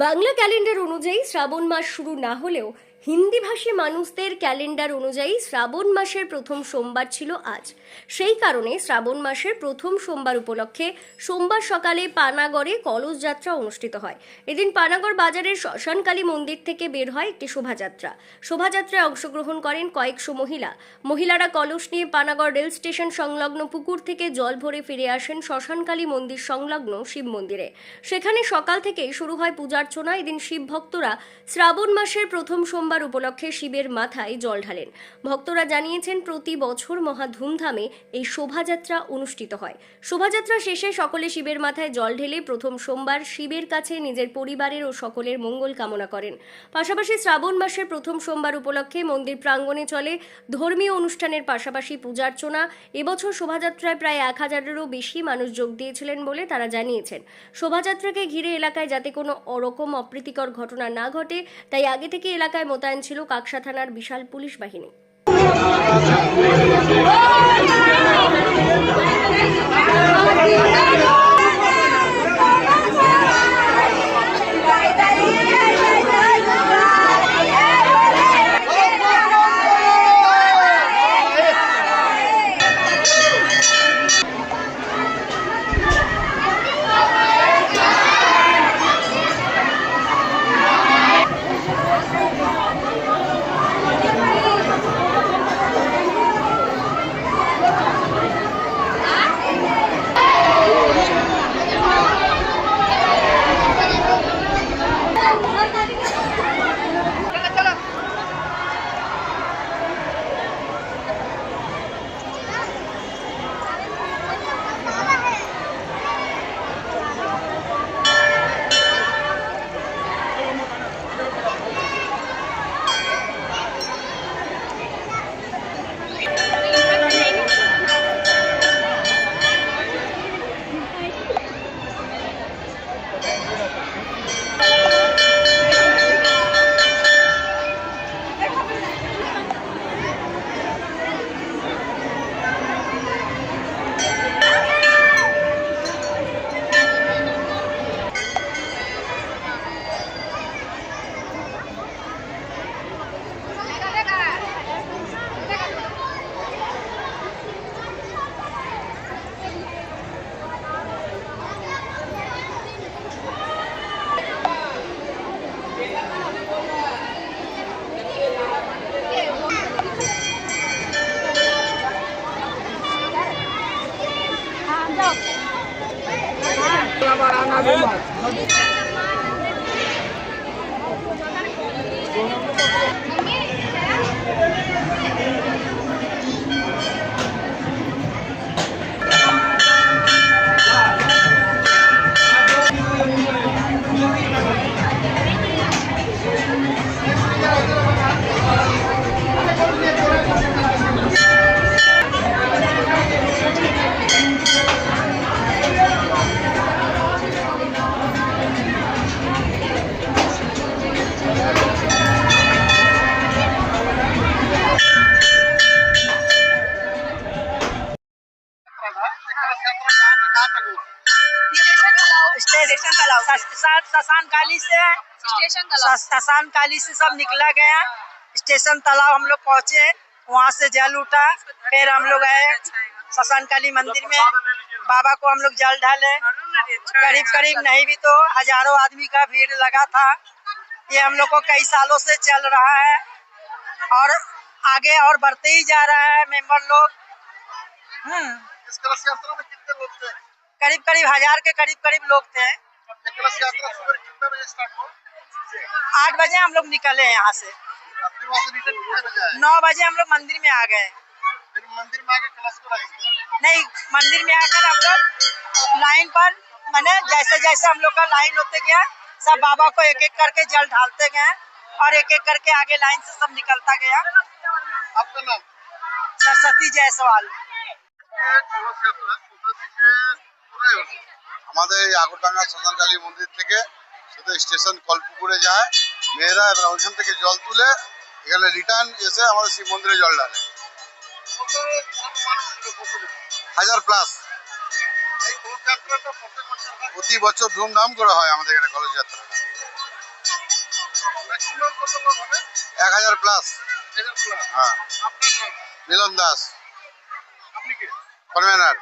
Bangla calendar অনুযায়ী শ্রাবণ মাস শুরু না হলেও হিন্দিভাষী মানুষদের ক্যালেন্ডার অনুযায়ী শ্রাবণ মাসের প্রথম সোমবার ছিল আজ। সেই কারণে শ্রাবণ মাসের প্রথম সোমবার উপলক্ষে সোমবার সকালে পানাগড়ে কলস যাত্রা অনুষ্ঠিত হয়। এদিন পানাগড় বাজারের শ্মশানকালী মন্দির থেকে বের হয় একটি শোভাযাত্রা। শোভাযাত্রায় অংশগ্রহণ করেন কয়েকশো মহিলা। মহিলারা কলস নিয়ে পানাগড় রেল স্টেশন সংলগ্ন পুকুর থেকে জল ভরে ফিরে আসেন শ্মশানকালী মন্দির সংলগ্ন শিব মন্দিরে। সেখানে সকাল থেকেই শুরু হয় পূজার্চনা। এদিন শিব ভক্তরা শ্রাবণ মাসের প্রথম সোমবার উপলক্ষে শিবের মাথায় জল ঢালেন। ভক্তরা জানিয়েছেন, প্রতি বছর মহা ধুমধামে এই শোভাযাত্রা অনুষ্ঠিত হয়। শোভাযাত্রা শেষে সকলে শিবের মাথায় জল ঢেলে প্রথম সোমবার শিবের কাছে নিজের পরিবারের ও সকলের মঙ্গল কামনা করেন। পাশাপাশি শ্রাবণ মাসের প্রথম সোমবার উপলক্ষে মন্দির প্রাঙ্গণে চলে ধর্মীয় অনুষ্ঠানের পাশাপাশি পূজার্চনা এবছর শোভাযাত্রায় প্রায় এক হাজারেরও বেশি মানুষ যোগ দিয়েছিলেন বলে তারা জানিয়েছেন। শোভাযাত্রাকে ঘিরে এলাকায় যাতে কোনো ওরকম অপ্রীতিকর ঘটনা না ঘটে, তাই আগে থেকে এলাকায় মোতায়েন ছিল কাকসা থানার বিশাল পুলিশ বাহিনী। स्टेशन तालाब ससान काली से स्टेशन ससान काली से सब निकला गया। स्टेशन तालाब हम लोग पहुँचे वहाँ से जल उठा फिर हम लोग आए ससान काली मंदिर में। बाबा को हम लोग जल ढाले। करीब करीब नहीं भी तो हज़ारों आदमी का भीड़ लगा था। ये हम लोग को कई सालों से चल रहा है। और आगे और बढ़ते ही जा रहा है मेंबर लोग। हम्म। इस कलश यात्रा में कितने लोग थे? करीब करीब हज़ार के करीब करीब लोग थे। कलश यात्रा सुबह कितने बजे स्टार्ट हुआ? आठ बजे हम लोग निकले हैं यहाँ से। नौ बजे हम लोग मंदिर में आ गए। मंदिर में आके कलश को नहीं मंदिर में आकर हम लोग लाइन पर मैंने जैसे जैसे हम लोग का लाइन होते गया सब बाबा को एक एक करके जल ढालते गए और एक एक करके आगे लाइन से सब निकलता गया। आपका नाम? सरस्वती जायसवाल। আমাদের এই আগরডাঙ্গা সন্তানকালী মন্দির থেকে শুধু স্টেশন কলপুকুরে যায়। মেয়েরা এবার ওইখান থেকে জল তুলে এখানে রিটার্ন এসে আমাদের শিব মন্দিরে জল ঢালে। হাজার প্লাস প্রতি বছর ধুমধাম করে হয় আমাদের এখানে কলেজ যাত্রা এক হাজার প্লাস হ্যাঁ। মিলন দাস। কনভেনার।